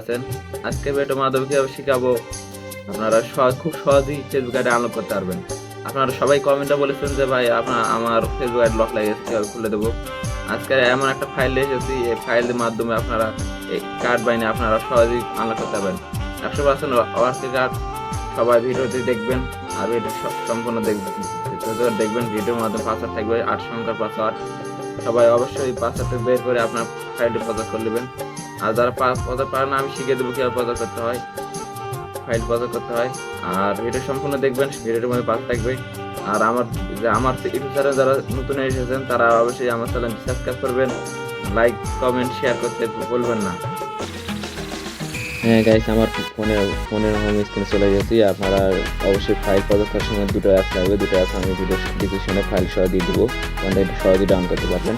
আছেন। আজকে ভিডিও মাধ্যমে কীভাবে শিখাবো আপনারা খুব সহজেই ফেসবুক আইডি আনলক করতে পারবেন। আপনারা সবাই কমেন্টে বলেছেন যে, ভাই, আপনার, আমার ফেসবুক আইডি লক লাগিয়েছে কীভাবে খুলে দেবো? আজকে এমন একটা ফাইল এসেছি, এই ফাইলের মাধ্যমে আপনারা এই কার্ড বাইনে আপনারা সহজেই আনলক করতে পারবেন। একশো পার্সেন্ট ওয়ার্কি কার্ড সবাই ভিডিওটি দেখবেন, আর ভিডিও সম্পূর্ণ দেখবেন। দেখবেন, ভিডিওর মাধ্যমে পাসওয়ার্ড থাকবে, আট সংখ্যার পাসওয়ার্ড সবাই অবশ্যই পাসওয়ার্ডটা বের করে আপনার ফাইলটি প্রচার করে নেবেন। আর যারা পদক পারে না, আমি শিখিয়ে দেবো কীভাবে পদক করতে হয়। ফাইল পদক করতে হয়। আর ভিডিও সম্পূর্ণ দেখবেন ভিডিওর মধ্যে পাস থাকবে। আর আমার আমার ইউটিউব চ্যানেল যারা নতুন এসেছেন, তারা অবশ্যই আমার চ্যানেলটি সাবস্ক্রাইব করবেন। লাইক কমেন্ট শেয়ার করতে বলবেন না। হ্যাঁ গাইস আমার ফোনের ফোনের হোম স্ক্রিনে চলে গেছি। আপনারা অবশ্যই ফাইল পদক্ষের সময় দুটো অ্যাপ লাগবে। দুটো অ্যাপ আমি ভিডিও ডিসক্রিপশনে ফাইল সহ দিয়ে দেবো। ওখান থেকে সহজেই ডাউন করতে পারবেন।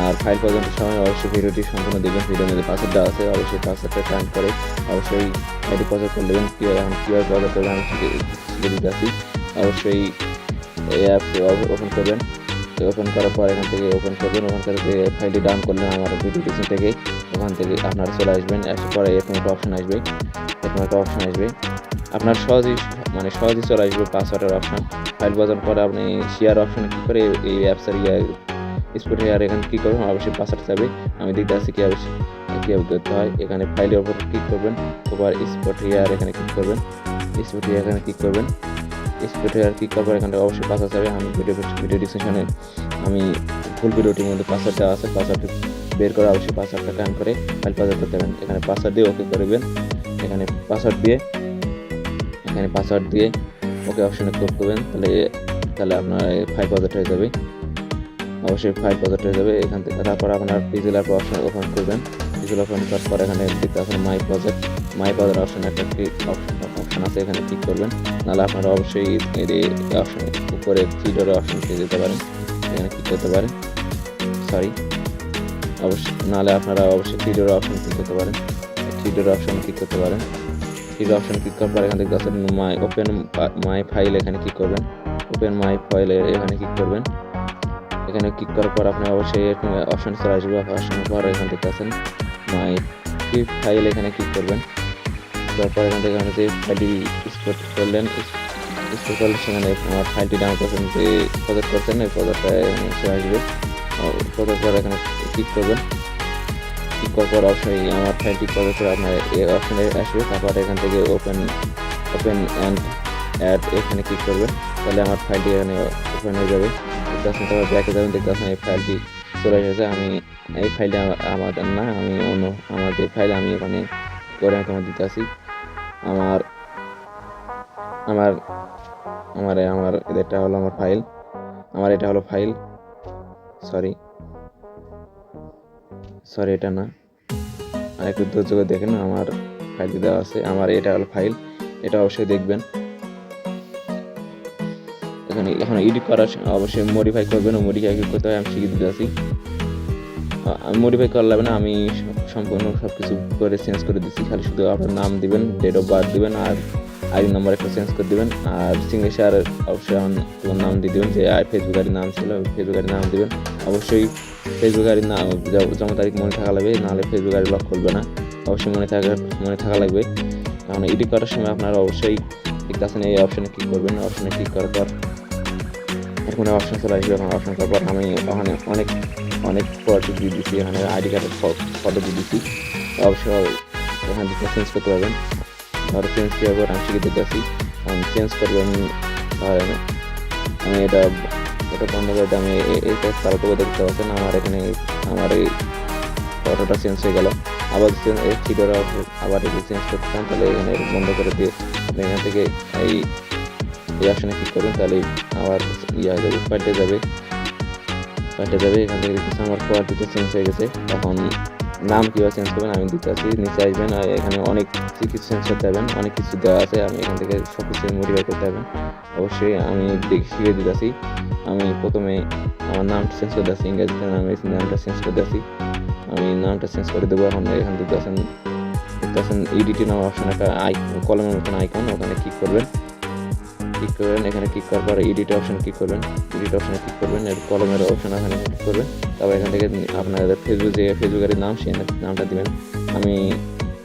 আর ফাইল পর্যন্তের সময় অবশ্যই ভিডিওটি সম্পূর্ণ দেখবেন, ভিডিওর মধ্যে পাসওয়ার্ড দেওয়া আছে, অবশ্যই পাসওয়ার্ডটা টাইম করে, অবশ্যই আইডি পাসওয়ার্ড করে দেবেন কীভাবে পদক করবেন আমি শিখে শিখে অবশ্যই এই অ্যাপ ওপেন করবেন। ওপেন করার পর এখান থেকে ওপেন করবেন, ওখান থেকে ফাইলটি ডাউন করলেন আমার ভিডিও ডিসক্রিপশন থেকে, ওখান থেকে আপনারা চলে আসবেন, আসার পরে এরকম একটা অপশন আসবে, এরকম একটা অপশন আসবে। আপনার সহজেই মানে সহজেই চলে আসবে পাসওয়ার্ডের অপশন ফাইল বাজার পরে আপনি শেয়ার অপশনে ক্লিক করে এই অ্যাপসের ইয়ে স্পট হেয়ার এখানে ক্লিক করবেন? অবশ্যই পাসওয়ার্ড যাবে আমি দেখতে আসছি কীভাবে কীভাবে করতে হয়। এখানে ফাইলের ওপর ক্লিক করবেন। তারপর স্পট হেয়ার এখানে ক্লিক করবেন। স্পট হেয়ার এখানে ক্লিক করবেন। স্পট হেয়ার ক্লিক করার পর এখানে অবশ্যই পাসওয়ার্ড যাবে আমি ভিডিও ভিডিও ডিসক্রিপশনে আমি ফুল ভিডিওটির মধ্যে পাসওয়ার্ড দেওয়া আছে। পাসওয়ার্ড বের করে অবশ্যই পাসওয়ার্ডটা টান করে ফাইল পাসওয়ার্ড করতে পারেন এখানে পাসওয়ার্ড দিয়ে ওকে করবেন। এখানে পাসওয়ার্ড দিয়ে, এখানে পাসওয়ার্ড দিয়ে ওকে অপশনে ক্লিক করবেন। তাহলে তাহলে আপনার ফাইল প্রজেক্ট হয়ে যাবে। অবশ্যই ফাইভ প্রজেক্ট হয়ে যাবে, এখান থেকে তারপর আপনার ডিজিটাল অপশন ওপেন করবেন। ডিজিটাল ওপেন করার পর এখানে দিতে আপনার my project my project option একটা অপশন আছে, এখানে ক্লিক করবেন। নাহলে আপনারা অবশ্যই এই অপশন উপরে থ্রি ডোর অপশন পেয়ে যেতে পারেন। এখানে ক্লিক করতে পারেন। সরি অবশ্যই, নাহলে আপনারা অবশ্যই থ্রি ডোর অপশন ক্লিক করতে পারেন। থ্রি ডোর অপশন ক্লিক করতে পারেন। থ্রি ডোর অপশন ক্লিক করার পর এখান থেকে মাই ওপেন মাই ফাইল এখানে ক্লিক করবেন। ওপেন মাই ফাইল এখানে ক্লিক করবেন। এখানে ক্লিক করার পর আপনি অবশ্যই অপশন চলে আসবে অপশনের পর এখান থেকে আছেন মাই ফাইল এখানে ক্লিক করবেন। তারপর এখান থেকে আপনি যে ফাইলটি স্পোর্ট করলেন স্পোর্ট করলে সেখানে আমার ফাইলটি ডাউন করছেন, যে প্রজেক্ট করছেন, এই প্রজেক্টটা চলে আসবে। প্রজেক্ট পর এখানে ক্লিক করবেন। ক্লিক করার পর অবশ্যই আমার ফাইলটি প্রজেক্ট করে আপনার এই অপশনে আসবে। তারপর এখান থেকে ওপেন ওপেন অ্যান্ড অ্যাড এখানে ক্লিক করবেন। তাহলে আমার ফাইলটি এখানে ওপেন হয়ে যাবে। দেখতে তারপর ব্যাকে যাবেন, দেখতে পাচ্ছেন এই ফাইলটি চলে এসেছে। আমি এই ফাইলটা আমাদের না, আমি অন্য আমার যে ফাইল আমি ওখানে করে তোমার দিতে আসি। আমার আমার আমার আমার এটা হলো আমার ফাইল। আমার এটা হলো ফাইল। সরি। সরি, এটা না। আর একটু করে দেখেন, আমার ফাইলটি দেওয়া আছে। আমার এটা হলো ফাইল। এটা অবশ্যই দেখবেন। এখানে, এখন এডিট করার অবশ্যই মডিফাই করবেন মডিফাই করতে হয়, আমি শিখিয়ে দিতে আসি আমি মডিফাই করা লাগবে না, আমি সম্পূর্ণ সব কিছু করে চেঞ্জ করে দিচ্ছি খালি শুধু আপনার নাম দিবেন ডেট অফ বার্থ দিবেন, আর আইডি নাম্বার একটা চেঞ্জ করে দিবেন, আর সিগনেচার অবশ্যই আমার নাম দিয়ে দিবেন, যে ফেসবুক আইডির নাম ছিল ফেসবুক আইডির নাম দিবেন। অবশ্যই ফেসবুক আইডির নাম জ- জমা তারিখ মনে থাকা লাগবে, নাহলে ফেসবুক আইডি লক করবে না, অবশ্যই মনে থাকা মনে থাকা লাগবে। কারণ এডিট করার সময় আপনারা অবশ্যই ঠিক আছে এই অপশনে ক্লিক করবেন অপশনে ক্লিক করার পর এরকম অপশন চলে আসবে এখন অপশন করার পর আমি ওখানে অনেক অনেক দিয়ে দিচ্ছি এখানে আইডি কার্ডের ফটো দিয়ে দিচ্ছি অবশ্যই ওখান থেকে চেঞ্জ করতে পারবেন। ধরো চেঞ্জ কীভাবে করে আমি শিখে দিতে আসি। আমি চেঞ্জ করবেন ধরেন আমি এটা এটা বন্ধ করে আমি এ- এইটা চালু করে দেখতে পাচ্ছেন। আমার এখানে, আমার এই ফটোটা চেঞ্জ হয়ে গেল। আবার এই ফিডার আবার যদি চেঞ্জ করতে চান, তাহলে এখানে বন্ধ করে দিয়ে আপনি এখান থেকে এই এই অপশানে ক্লিক করবেন তাহলে আবার ইয়ে যাবে, পাল্টে যাবে। পাল্টে যাবে, এখান থেকে দেখতেছি আমার কোয়ালিটিটা চেঞ্জ হয়ে গেছে। তখন নাম কীভাবে চেঞ্জ করবেন আমি দিতে আছি নিচে আসবেন, আর এখানে অনেক কিছু চেঞ্জ করতে পারবেন অনেক কিছু দেওয়া আছে, আমি এখান থেকে সব কিছু মডিফাই করতে পারবেন অবশ্যই আমি দেখে শিখে দিতে আছি আমি প্রথমে আমার নামটা চেঞ্জ করে দিচ্ছি ইংরেজিতে নামে নামটা চেঞ্জ করতে দিচ্ছি আমি নামটা চেঞ্জ করে দেবো, এখন এখান থেকে আছেন দেখতে আছেন ইডিটি নাম অপশন একটা আই কলমের মতন আইকন ওখানে ক্লিক করবেন। ক্লিক করবেন, এখানে ক্লিক করার পর এডিট অপশন ক্লিক করবেন। এডিট অপশনে ক্লিক করবেন, এর কলমের অপশন এখানে ক্লিক করবেন। তারপর এখান থেকে আপনাদের ফেসবুক যে ফেসবুকের নাম, সেই নামটা দিবেন। আমি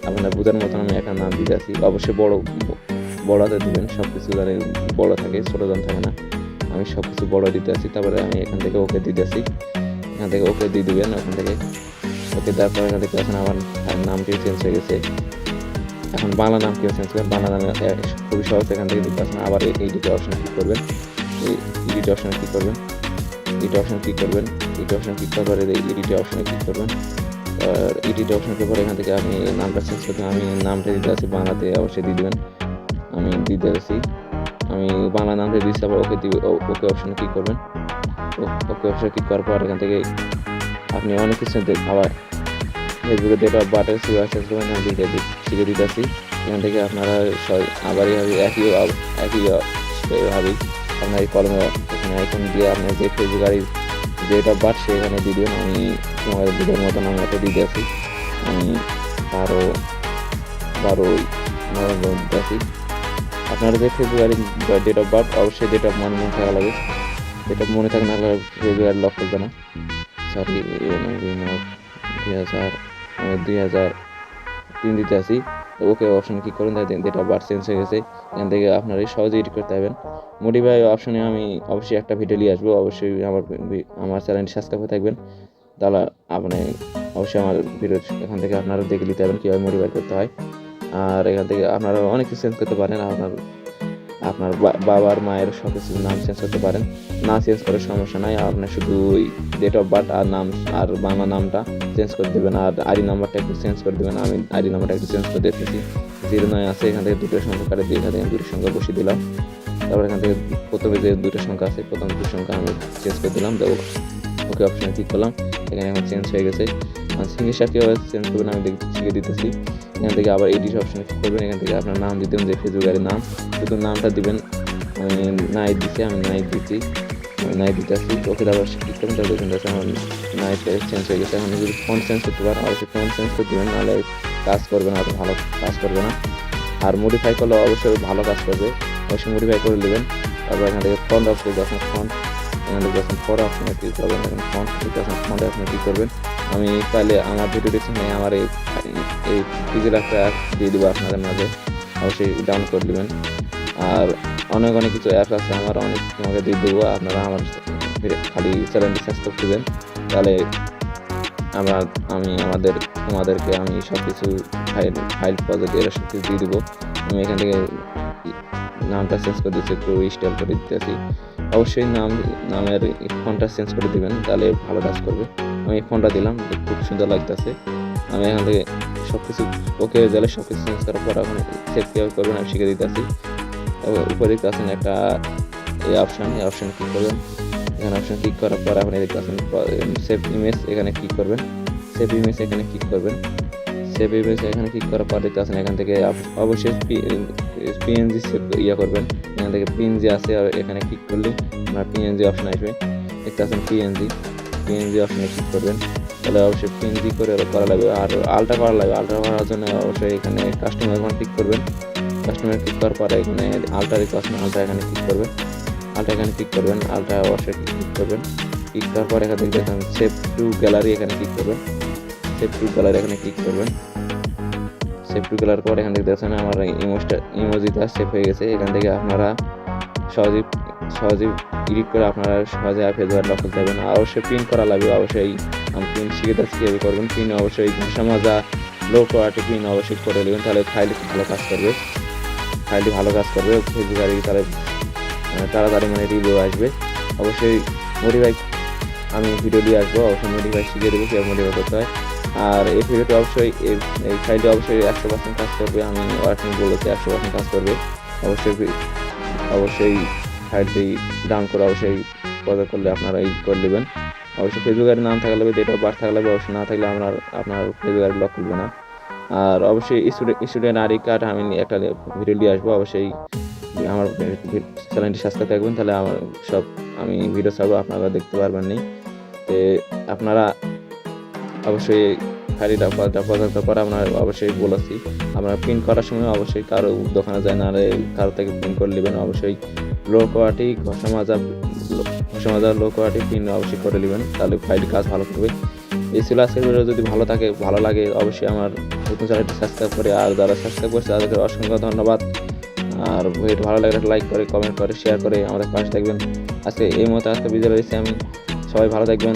আপনার বোঝানোর মতন আমি একটা নাম দিতে আছি। অবশ্যই বড় বড়তে দিবেন সব কিছু জানে বড় থাকে, ছোটো জন থাকে না। আমি সব কিছু বড় দিতে আছি। তারপরে আমি এখান থেকে ওকে দিতে আছি। এখান থেকে ওকে দিয়ে দিবেন, ওখান থেকে। ওকে দেওয়ার পরে এখান থেকে এখন আমার নামটি চেঞ্জ হয়ে গেছে। এখন বাংলা নাম কেউ চেঞ্জ করবেন বাংলা নামে খুবই সহজ, এখান থেকে দিতে পারছেন আবার এই এডিট অপশন ক্লিক করবেন। এই এডিট অপশনে ক্লিক করবেন। এডিট অপশন ক্লিক করবেন। এডিট অপশন ক্লিক করার পরে এই এডিট অপশনে ক্লিক করবেন। আর এডিট অপশন ক্লিক করে এখান থেকে আপনি নামটা চেঞ্জ করতে আমি নামটা দিতে আছি বাংলাতে, অবশ্যই দিয়ে দিবেন। আমি দিতে আছি আমি বাংলা নামটা দিচ্ছি, আবার ওকে ও- ওকে অপশনে ক্লিক করবেন। ওকে অপশনে ক্লিক করার পর এখান থেকে আপনি অনেক কিছু আবার ফেসবুকে ডেট অফ বার্থ সিওয়ার চেঞ্জ করবেন আমি দিতে দি- শিখে দিতে আছি এখান থেকে আপনারা আবার একই একই এইভাবেই আপনার এই কলমে এখানে আইকন দিয়ে আপনার যে ফেসবুক আর অফ বার্থ সেখানে দিয়ে আমি তোমাদের দুটোর মতন আমি একটা দিতে আছি আমি বারো, বারোই নভেম্বর আছি আপনারা যে ফেব্রুয়ারি ডেট অফ বার্থ অবশ্যই ডেট অফ মনে মনে থাকা লাগে। ডেট অফ মনে থাকে না ফেব্রুয়ারি লক করবে না। সরি দুই হাজার দুই হাজার তিন দিতে আসি ওকে অপশন ক্লিক করুন তাই ডেট বার্থ চেঞ্জ হয়ে গেছে। এখান থেকে আপনারা সহজে এডিট করতে পারবেন। মডিফাই অপশনে আমি অবশ্যই একটা ভিডিও নিয়ে আসব। অবশ্যই আমার আমার চ্যানেলটি সাবস্ক্রাইব করে থাকবেন। তাহলে আপনি অবশ্যই আমার ভিডিও এখান থেকে আপনারা দেখে নিতে পারবেন কীভাবে মডিফাই করতে হয়। আর এখান থেকে আপনারা অনেক কিছু চেঞ্জ করতে পারেন। আপনার আপনার বাবার মায়ের সব কিছু নাম চেঞ্জ করতে পারেন। না চেঞ্জ করার সমস্যা নাই আপনার শুধু ওই ডেট অফ বার্থ আর নাম, আর বাংলা নামটা চেঞ্জ করে দেবেন, আর আইডি নাম্বারটা একটু চেঞ্জ করে দেবেন, আমি আইডি নাম্বারটা একটু চেঞ্জ করে দিতেছি। জিরো নয় আছে, এখান থেকে দুটো সংখ্যা কাটে দিয়ে এখান থেকে দুটো সংখ্যা বসিয়ে দিলাম। তারপর এখান থেকে প্রথমে যে দুটো সংখ্যা আছে, প্রথম দুটো সংখ্যা আমি চেঞ্জ করে দিলাম। তো ওকে অপশানে ক্লিক করলাম। এখানে এখন চেঞ্জ হয়ে গেছে। সিঙ্গেশা কীভাবে চেঞ্জ করবেন, আমি শিখে দিতেছি। এখান থেকে আবার এডিট অপশানে করবেন, এখান থেকে আপনার নাম দিতেন যে ফেসবুকের নাম। শুধু নামটা দিবেন নাইট দিচ্ছি আমি নাইট দিচ্ছি নাইট দিতে ওকে আবার ক্লিক দেখুন যাচ্ছে আমার নাইট চেঞ্জ হয়ে গেছে। এখন যদি ফোন চেঞ্জ করতে পারেন, অবশ্যই ফোন চেঞ্জ করতে দেবেন, নাহলে কাজ করবে না, ভালো কাজ করবে না। আর মডিফাই করলে অবশ্যই ভালো কাজ করবে। অবশ্যই মডিফাই করে নেবেন। তারপর এখান থেকে ফন্ট অপশন যখন ফন্ট থেকে যখন ফর অপশনে ক্লিক করবেন এখন ফন্ট যখন ফন্ট অপশনে ক্লিক করবেন? আমি তাহলে আমার ভিডিও ডিসক্রিপশনে আমার এই এই ডিজিটালটা দিয়ে দেবো আপনাদের মাঝে। অবশ্যই ডাউন করে দেবেন। আর অনেক অনেক কিছু অ্যাপ আছে, আমার অনেক তোমাকে দিয়ে দেবো। আপনারা আমার খালি চ্যানেলটি সাবস্ক্রাইব করবেন তাহলে আমরা, আমি আমাদের, তোমাদেরকে আমি সব কিছু ফাইল ফাইল প্রজেক্ট এরা সব কিছু দিয়ে দেবো। আমি এখান থেকে নামটা চেঞ্জ করে দিচ্ছি, একটু স্টাইল করে দিতেছি। অবশ্যই নাম, নামের ফোনটা চেঞ্জ করে দিবেন, তাহলে ভালো কাজ করবে। আমি এই ফোনটা দিলাম, খুব সুন্দর লাগতেছে। আমি এখান থেকে সব কিছু ওকে গেলে সব কিছু চেঞ্জ করার পর এখন সেভ কীভাবে করবেন আমি শিখে দিতেছি। উপরে দেখতে আছেন একটা এই অপশান এই অপশান ক্লিক করবেন। এখানে অপশান ক্লিক করার পর আপনি দেখতে পাচ্ছেন সেভ ইমেজ এখানে ক্লিক করবেন। সেভ ইমেজ এখানে ক্লিক করবেন। সেভ ইমেজ এখানে ক্লিক করার পর দেখতে পাচ্ছেন এখান থেকে অবশ্যই পিএনজি সেভ ইয়ে করবেন। এখান থেকে পিএনজি আছে, আর এখানে ক্লিক করলে আপনার পিএনজি অপশন আসবে। দেখতে পাচ্ছেন পিএনজি পিএনজি অপশনে ক্লিক করবেন। তাহলে অবশ্যই পিএনজি করে করা লাগবে। আর আলট্রা করা লাগবে। আলট্রা করার জন্য অবশ্যই এখানে কাস্টমার এখন ক্লিক করবেন। কাস্টমার ক্লিক করার পরে এখানে আলট্রা দেখতে পাচ্ছেন আলট্রা এখানে ক্লিক করবেন। আলট্রা এখানে ক্লিক করবেন। আলট্রা অবশ্যই ক্লিক করবেন। ক্লিক করার পর এখান থেকে দেখেন সেভ টু গ্যালারি এখানে ক্লিক করবেন। সেভ টু গ্যালারি এখানে ক্লিক করবেন। সেভ টু গ্যালার পর এখান থেকে দেখছেন আমার ইমোজটা ইমোজিটা সেভ হয়ে গেছে। এখান থেকে আপনারা সহজেই সহজেই এডিট করে আপনারা সহজে ফেসবুক লক করতে অবশ্যই প্রিন্ট করা লাগবে, অবশ্যই। আমি প্রিন্ট শিখে যাচ্ছি কীভাবে করবেন। প্রিন্ট অবশ্যই ঘষা মাজা লো কোয়ালিটি প্রিন্ট অবশ্যই করে নেবেন। তাহলে ফাইলটি ভালো কাজ করবে। ফাইলটি ভালো কাজ করবে। ফেসবুক আর তাহলে মানে তাড়াতাড়ি মানে রিভিউ আসবে। অবশ্যই মডিফাই আমি ভিডিও দিয়ে আসব। অবশ্যই মডিফাই শিখিয়ে দেবো, কীভাবে মডিফাই করতে হয়। আর এই ভিডিওটি অবশ্যই, এই- ফাইলটি অবশ্যই একশো পার্সেন্ট কাজ করবে, আমি ওয়ার্কিং বলেছি একশো পার্সেন্ট কাজ করবে। অবশ্যই অবশ্যই ফাইলটি ডাউন করে অবশ্যই পদে করলে আপনারা এই করে নেবেন। অবশ্যই ফেসবুকের নাম থাকলে ডেট অফ বার্থ থাকলে অবশ্যই না থাকলে আপনার আপনার ফেসবুকের লক খুলবে না। আর অবশ্যই স্টুডেন্ট স্টুডেন্ট আইডি কার্ড আমি একটা ভিডিও দিয়ে আসব, অবশ্যই আমার চ্যানেলটি সাবস্ক্রাইব থাকবেন, তাহলে আমার সব, আমি ভিডিও ছাড়বো, আপনারা দেখতে পারবেন নি। আপনারা অবশ্যই ফাইলটা পদটা পদার্থ করা আপনার অবশ্যই বলেছি। আপনারা প্রিন্ট করার সময় অবশ্যই কারও দোকানে যায় না কারও থেকে প্রিন্ট করে নেবেন, অবশ্যই লো কোয়ালিটি ঘষা মাজা ঘষা লো কোয়ালিটি প্রিন্ট অবশ্যই করে নেবেন, তাহলে ফাইল কাজ ভালো করবে। এই ছিল আজকের ভিডিও যদি ভালো থাকে, ভালো লাগে, অবশ্যই আমার নতুন চ্যানেলটি সাবস্ক্রাইব করে, আর যারা সাবস্ক্রাইব করছে, তাদেরকে অসংখ্য ধন্যবাদ। আর ভিডিও ভালো লাগলে লাইক করে কমেন্ট করে শেয়ার করে আমাদের পাশে থাকবেন। আজকে এই মতো আজকে বিদায় রয়েছি আমি। সবাই ভালো থাকবেন।